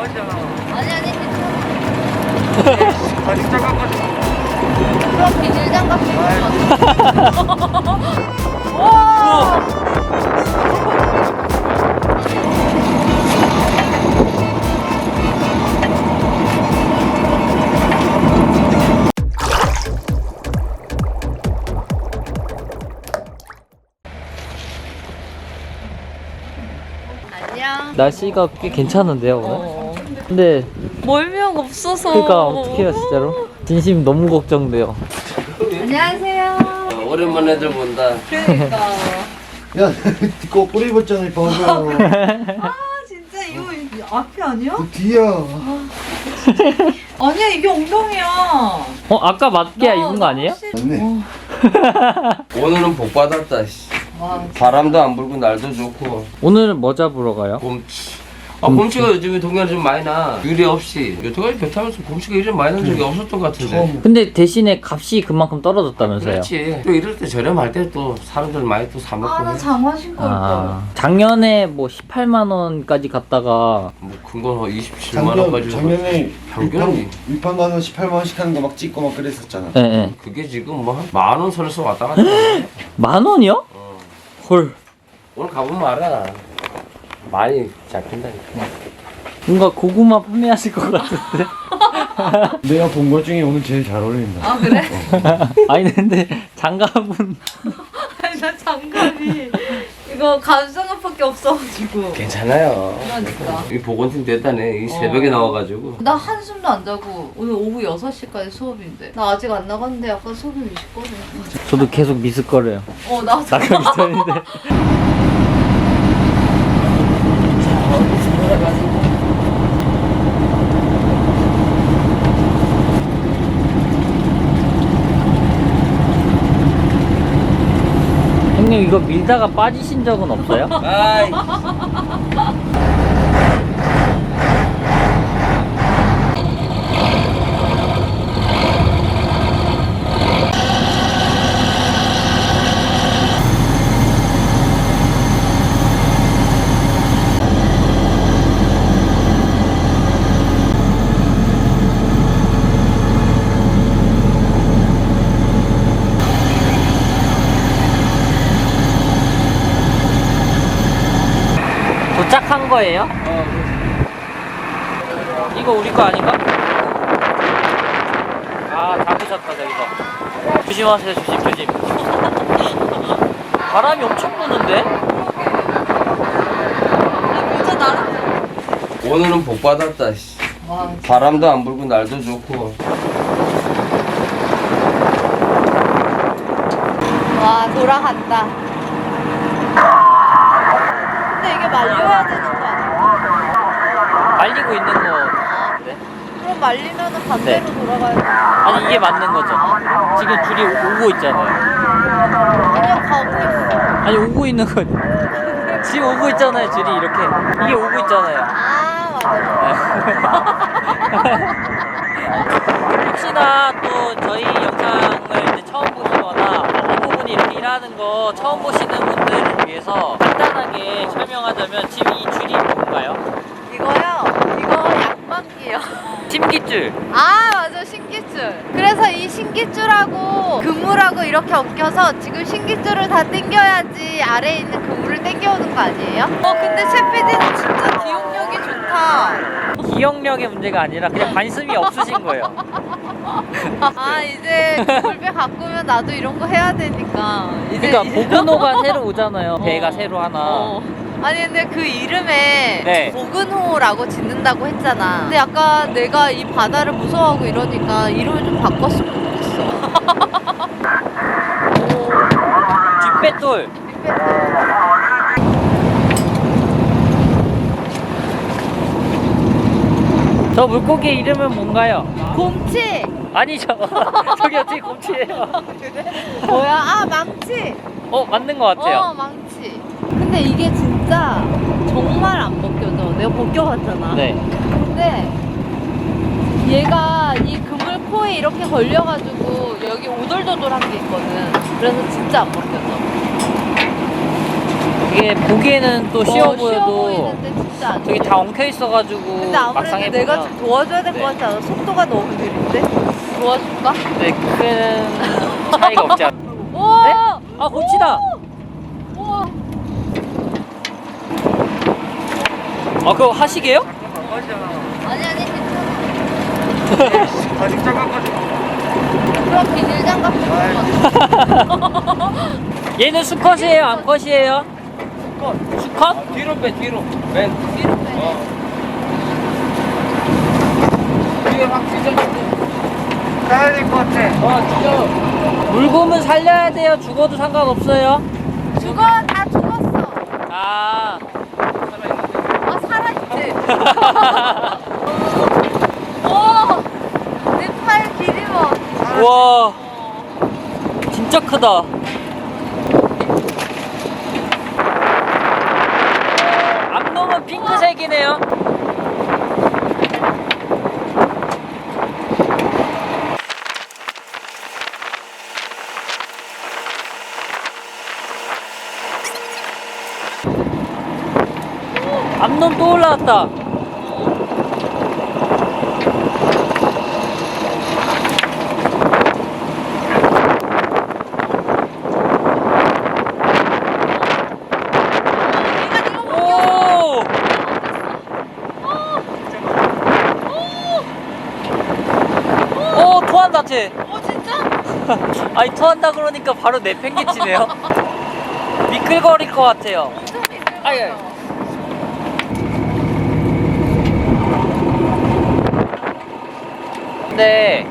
아니 아니 괜찮아. 다시 작아가지고. 그럼 비닐 장갑 끼고 와. 안녕. 날씨가 꽤 괜찮은데요 오늘? 근데 멀미약 없어서. 그러니까 어떡해요 진짜로? 진심 너무 걱정돼요 안녕하세요. 오랜만에 애들 본다. 그러니까. 야, 그거 꼬리 벗잖아, 봐봐. 아 진짜 이거 이- 앞이 아니야? 그 뒤야. 아니야 이게 엉덩이야. 어 아까 맞게 입은 거 아니에요? 맞네. 오늘은 복 받았다. 씨. 와. 바람도 안 불고 날도 좋고 오늘은 뭐 잡으러 가요? 곰치. 아 곰치가 요즘에 동네에 좀 많이 나. 유리 없이 여태까지 배 타면서 곰치가 이렇게 많이 난 적이 없었던 것 같은데. 처음. 근데 대신에 값이 그만큼 떨어졌다면서요? 그렇지. 또 이럴 때 저렴할 때 또 사람들 많이 또 사 먹고. 아 나 해. 장화 신고 올 아, 작년에 뭐 18만 원까지 갔다가 뭐큰거 27만 작년, 원까지. 작년에 평균이. 위판 가서 18만 원씩 하는 거 막 찍고 막 그랬었잖아. 예, 예. 그게 지금 뭐만원 선에서 왔다 갔다. 해. 만 원이요? 어. 헐 오늘 가보면 알아. 많이 잡힌다니까. 뭔가 고구마 판매하실 것 같은데 내가 본 것 중에 오늘 제일 잘 어울린다. 아 그래? 아니 근데 장갑은 아니 나 장갑이 이거 감성갑밖에 없어가지고. 괜찮아요. 그러니까. 이 보건팀 됐다네. 이 새벽에 어. 나와가지고. 나 한숨도 안 자고 오늘 오후 6시까지 수업인데 나 아직 안 나갔는데 약간 속이 미식거든 저도 계속 미스거려요 어 나도 나가기 전인데 형님 이거 밀다가 빠지신 적은 없어요? 아이. 도착한 거예요? 이거 우리 거 아닌가? 아 잡으셨다 저기서 조심하세요 조심 조심 바람이 엄청 부는데? 오늘은 복 받았다. 씨. 와 바람도 안 불고 날도 좋고. 와 돌아간다 근데 이게 말려야 되는 거 아니야? 말리고 있는 거. 같은데? 그럼 말리면은 반대로 네. 돌아가야 돼. 아니 이게 맞는 거죠. 지금 줄이 오- 오고 있잖아요. 아니야 가고 있어. 아니 오고 있는 거. 지금 오고 있잖아요 줄이 이렇게. 이게 오고 있잖아요. 아 맞아. 혹시나 또 저희 영상을 이제 처음 보시거나 이 부분이 이렇게 일하는 거 처음 보시는 분들을 위해서 간단하게 설명하자면 지금 이 줄이 뭔가요? 약방기요. 심기줄. 아 맞아 신기줄. 그래서 이 신기줄하고 그물하고 이렇게 엉켜서 지금 신기줄을 다 당겨야지 아래에 있는 그물을 당겨오는 거 아니에요? 어 근데 최 PD는 진짜 기억력이 좋다. 기억력의 문제가 아니라 그냥 관심이 없으신 거예요. 아 이제 갖고 오면 나도 이런 거 해야 되니까. 이제 그러니까 이제- 보근호가 새로 오잖아요. 배가 어. 새로 하나. 어. 아니 근데 그 이름에 네. 보근호라고 짓는다고 했잖아. 근데 약간 내가 이 바다를 무서워하고 이러니까 이름을 좀 바꿨으면 좋겠어. 오. 뒷배돌. 저 물고기 이름은 뭔가요? 곰치! 아니죠 저기 어떻게 곰치예요? 뭐야? 아 망치! 어 맞는 것 같아요. 어 망치. 근데 이게 진짜 정말 안 벗겨져 내가 벗겨봤잖아 네 근데 얘가 이 그물 코에 이렇게 걸려가지고 여기 오돌도돌한 게 있거든 그래서 진짜 안 벗겨져 이게 보기에는 또 쉬워 어, 보여도 보이는데 진짜 안 저기 돼. 다 엉켜 있어가지고 근데 막상 아무래도 해보면 내가 좀 도와줘야 될 것 네. 같지 않아? 속도가 너무 느린데? 도와줄까? 네, 큰 차이가 없지 않아. 우와! 네? 아, 고치다! 우와! 아, 그거 하시게요? 아니 아니 괜찮아 아직 작아가지고. 그럼 비닐 장갑 좀 얘는 수컷이에요? 암컷이에요? 수컷? 뒤로 빼 뒤로 맨 뒤로 빼 뒤에 확 가야 될것 같아. 어 찢어 물곰은 살려야 돼요? 죽어도 상관없어요? 죽어 다 죽었어 아. 아 오! 내 팔 길이 봐 우와. 진짜 크다. 앞놈은 핑크색이네요. 앞놈 또 올라왔다. 내가 지금 오! 오, 토한다, 쟤. 어 진짜? 아니, 토한다 그러니까 바로 내팽개치네요. 미끌거릴 것 같아요. 아이, 아이. 미끌거려 근데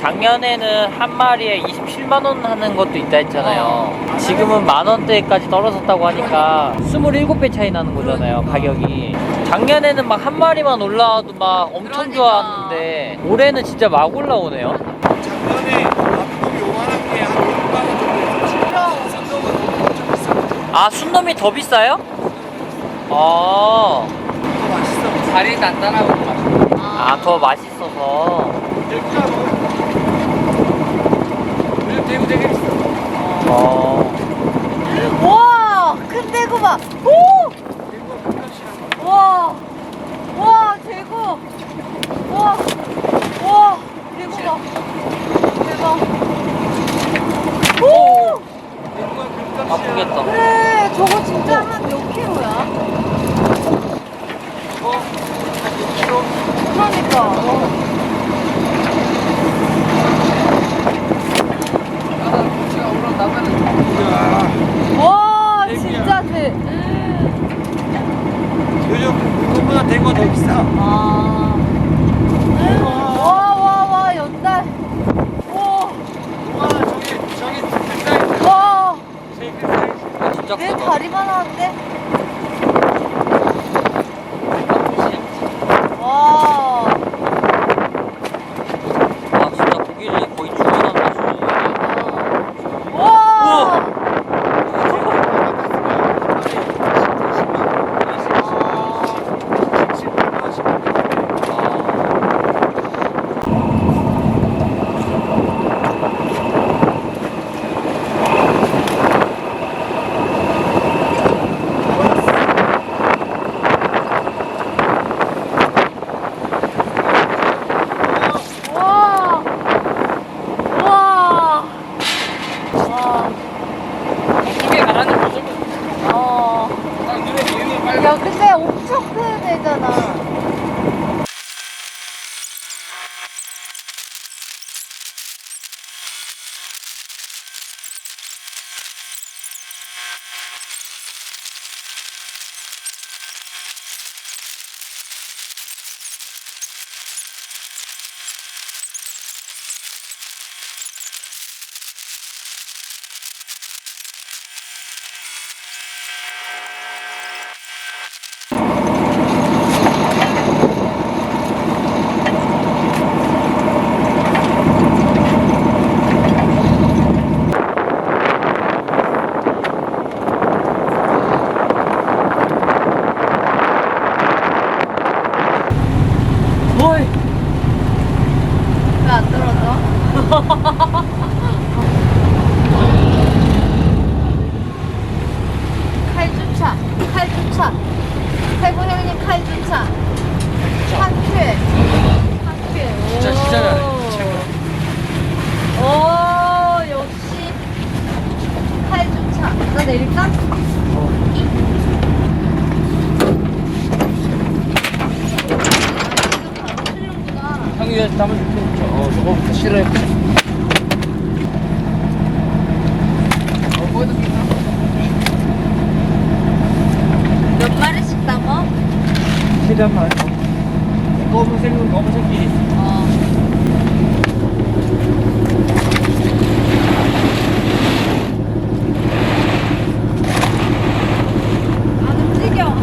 작년에는 한 마리에 27만 원 하는 것도 있다 했잖아요. 지금은 만 원대까지 떨어졌다고 하니까 27배 차이 나는 거잖아요, 가격이. 작년에는 막 한 마리만 올라와도 막 엄청 그러니까. 좋았는데 올해는 진짜 막 올라오네요. 작년에 앞놈이 요만한 게한 6만 원 정도 했었지. 순놈은 엄청 비싸. 아, 순놈이 더 비싸요? 아, 더 맛있어. 살이 단단하고 맛있어 아, 더 맛있어서. 여기가 뭐. 요즘 대구 되게 비싸. 어. 와, 담아줄게. 어, 저거부터 실어야 돼. 몇 마리씩 담아? 최대한 많이. 검은색은 검은색이. 어. 안 움직여.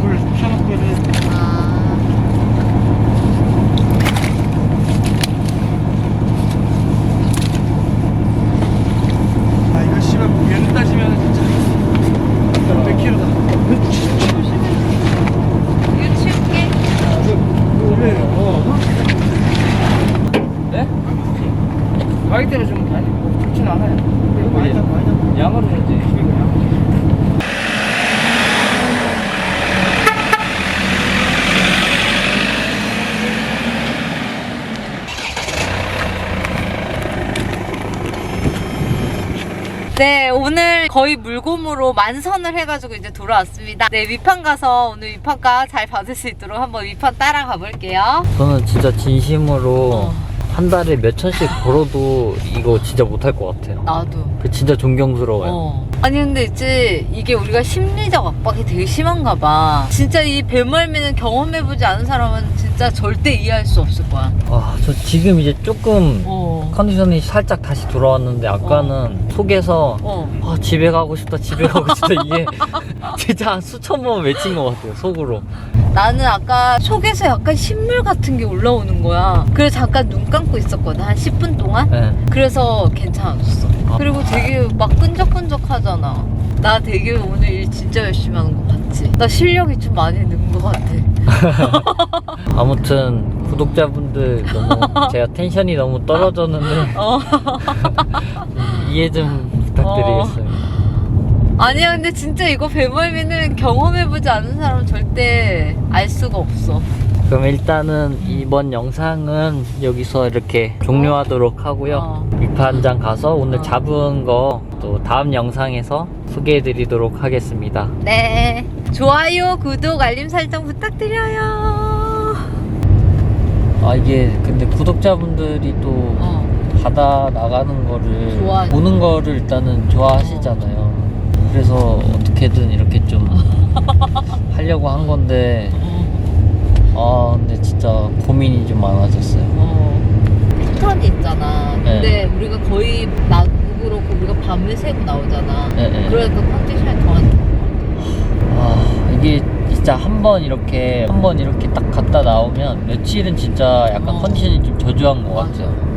불 켜놓고 해야 아. 아 이거 씨발 무게를 따지면 진짜 100kg다 이거 치울게. 어. 네? 가격 때문에 좀 아니 그렇진 않아요. 많이 잡 많이 잡 양으로 이제 네, 오늘 거의 물곰으로 만선을 해가지고 이제 돌아왔습니다. 네, 위판 가서 오늘 위판가 잘 받을 수 있도록 한번 위판 따라가 볼게요. 저는 진짜 진심으로 어. 한 달에 몇 천씩 벌어도 이거 진짜 못할 것 같아요. 나도. 그 진짜 존경스러워요. 어. 아니 근데 이제 이게 우리가 심리적 압박이 되게 심한가 봐. 진짜 이 배멀미는 경험해보지 않은 사람은 진짜 절대 이해할 수 없을 거야. 아, 저 지금 이제 조금 어. 컨디션이 살짝 다시 돌아왔는데 아까는 속에서 어. 아, 집에 가고 싶다, 집에 가고 싶다 이게 진짜 한 수천 번 외친 것 같아요, 속으로. 나는 아까 속에서 약간 신물 같은 게 올라오는 거야. 그래서 잠깐 눈 감고 있었거든. 한 10분 동안. 네. 그래서 괜찮았어. 아. 그리고 되게 막 끈적끈적 하잖아. 나 되게 오늘 일 진짜 열심히 하는 거 봤지? 나 실력이 좀 많이 는거 같아. 아무튼 구독자분들 너무 제가 텐션이 너무 떨어졌는데 어. 이해 좀 부탁드리겠습니다. 아니야, 근데 진짜 이거 배멀미는 경험해보지 않은 사람은 절대 알 수가 없어. 그럼 일단은 이번 영상은 여기서 이렇게 종료하도록 하고요. 어. 위판장 가서 오늘 어. 잡은 거 또 다음 영상에서 소개해드리도록 하겠습니다. 네. 좋아요, 구독, 알림 설정 부탁드려요. 아 이게 근데 구독자분들이 또 어. 바다 나가는 거를 좋아하죠. 보는 거를 일단은 좋아하시잖아요. 그래서 어떻게든 이렇게 좀 하려고 한 건데 아 근데 진짜 고민이 좀 많아졌어요. 어. 패턴이 있잖아. 근데 네. 우리가 거의 나도 그렇고 우리가 밤을 새고 나오잖아. 네, 네. 그러니까 컨디션이 더안 좋은 아 이게 진짜 한 번 이렇게 한 번 이렇게 딱 갔다 나오면 며칠은 진짜 약간 어. 컨디션이 좀 저조한 것. 같아요.